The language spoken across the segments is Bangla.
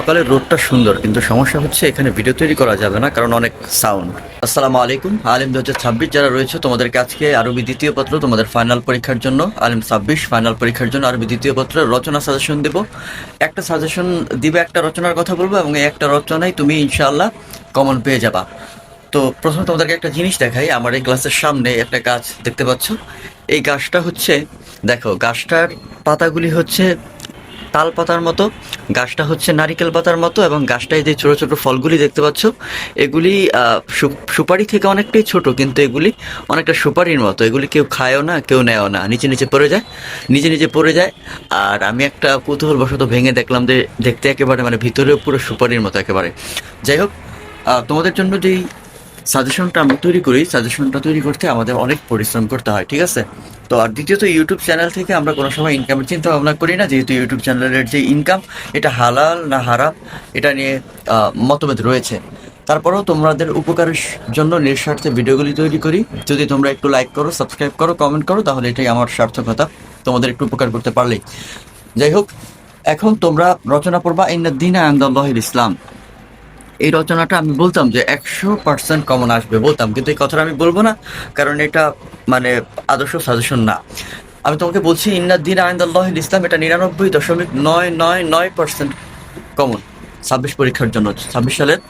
সকালের রোডটা সুন্দর, কিন্তু সমস্যা হচ্ছে এখানে ভিডিও তৈরি করা যাবে না, কারণ অনেক সাউন্ড আসসালামু আলাইকুম, আলিম দু হাজার ছাব্বিশ যারা রয়েছে, তোমাদেরকে আজকে আরবি দ্বিতীয় পত্র তোমাদের ফাইনাল পরীক্ষার জন্য, আলিম ছাব্বিশ ফাইনাল পরীক্ষার জন্য আরবি দ্বিতীয় পত্র রচনা সাজেশন দেব। একটা সাজেশন দিবে, একটা রচনার কথা বলব, এবং এই একটা রচনায় তুমি ইনশাআল্লাহ কমন পেয়ে যাবা। তো প্রথমে তোমাদেরকে একটা জিনিস দেখাই, আমার এই ক্লাসের সামনে একটা গাছ দেখতে পাচ্ছ। এই গাছটা হচ্ছে, দেখো, গাছটার পাতাগুলি হচ্ছে তাল পাতার মতো, গাছটা হচ্ছে নারিকেল পাতার মতো এবং গাছটায় যে ছোট ছোট ফলগুলি দেখতে পাচ্ছ, এগুলি সুপারি থেকে অনেকটাই ছোট, কিন্তু এগুলি অনেকটা সুপারির মতো। এগুলি কেউ খায়ও না, কেউ নেয়ও না। নিচে নিচে পড়ে যায়, নিচে নিচে পড়ে যায়। আর আমি একটা কৌতূহলবশত ভেঙে দেখলাম যে, দেখতে একেবারে মানে ভিতরেও পুরো সুপারির মতো একেবারে। যাই হোক তোমাদের জন্য যেই সাজেশনটা আমরা তৈরি করি। সাজেশনটা তৈরি করতে আমাদের অনেক পরিশ্রম করতে হয়, ঠিক আছে? তো আর দ্বিতীয়ত ইউটিউব চ্যানেল থেকে আমরা কোনো সময় ইনকামের চিন্তা ভাবনা করি না, যেহেতু ইউটিউব চ্যানেলের যে ইনকাম এটা হালাল না হারাম, এটা নিয়ে মতভেদ রয়েছে। তারপরেও তোমাদের উপকারের জন্য নিঃস্বার্থে ভিডিওগুলি তৈরি করি। যদি তোমরা একটু লাইক করো সাবস্ক্রাইব করো কমেন্ট করো, তাহলে এটাই আমার সার্থকতা, তোমাদের একটু উপকার করতে পারলেই। যাই হোক, এখন তোমরা রচনা পড়বা ইন্দিনা আন্দাল্লাহিল ইসলাম এই রচনাটা আমি বলতাম যে একশো পার্সেন্ট কমন আসবে বলতাম, কিন্তু এই কথাটা আমি বলব না, কারণ এটা মানে আদর্শ সাজেশন না। আমি তোমাকে বলছি ইন্নাদ দিন আইন্দাল্লাহ ইসলাম এটা নিরানব্বই দশমিক নয় নয় নয় পার্সেন্ট কমন ছাব্বিশ পরীক্ষার জন্য, ছাব্বিশ সালের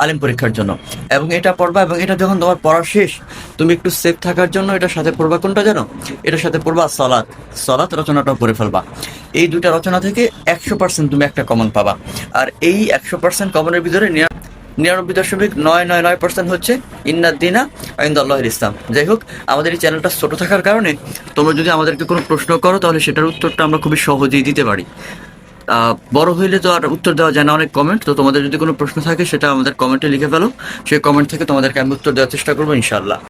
আলিম পরীক্ষার জন্য। এবং এটা পড়বা এবং এটা যখন তোমার পড়া শেষ, তুমি একটু সেফ থাকার জন্য এটার সাথে পড়বা। কোনটা জানো? এটার সাথে পড়বা সলাৎ সলাৎ রচনাটাও পড়ে ফেলবা। এই দুইটা রচনা থেকে একশো পার্সেন্ট তুমি একটা কমন পাবা। আর এই একশো পার্সেন্ট কমনের ভিতরে নিরা- নিরানব্বই দশমিক নয় নয় নয় পার্সেন্ট হচ্ছে ইন্নার দিনা ইন্নাদ্দিনা আইন্দাল্লাহির ইসলাম। যাই হোক, আমাদের এই চ্যানেলটা ছোটো থাকার কারণে তোমরা যদি আমাদেরকে কোনো প্রশ্ন করো, তাহলে সেটার উত্তরটা আমরা খুবই সহজেই দিতে পারি। বড় হইলে তো আর উত্তর দেওয়া যায় না অনেক কমেন্ট তো তোমাদের যদি কোনো প্রশ্ন থাকে সেটা আমাদের কমেন্টে লিখে ফেলো। সেই কমেন্ট থেকে তোমাদেরকে আমি উত্তর দেওয়ার চেষ্টা করব ইনশাল্লাহ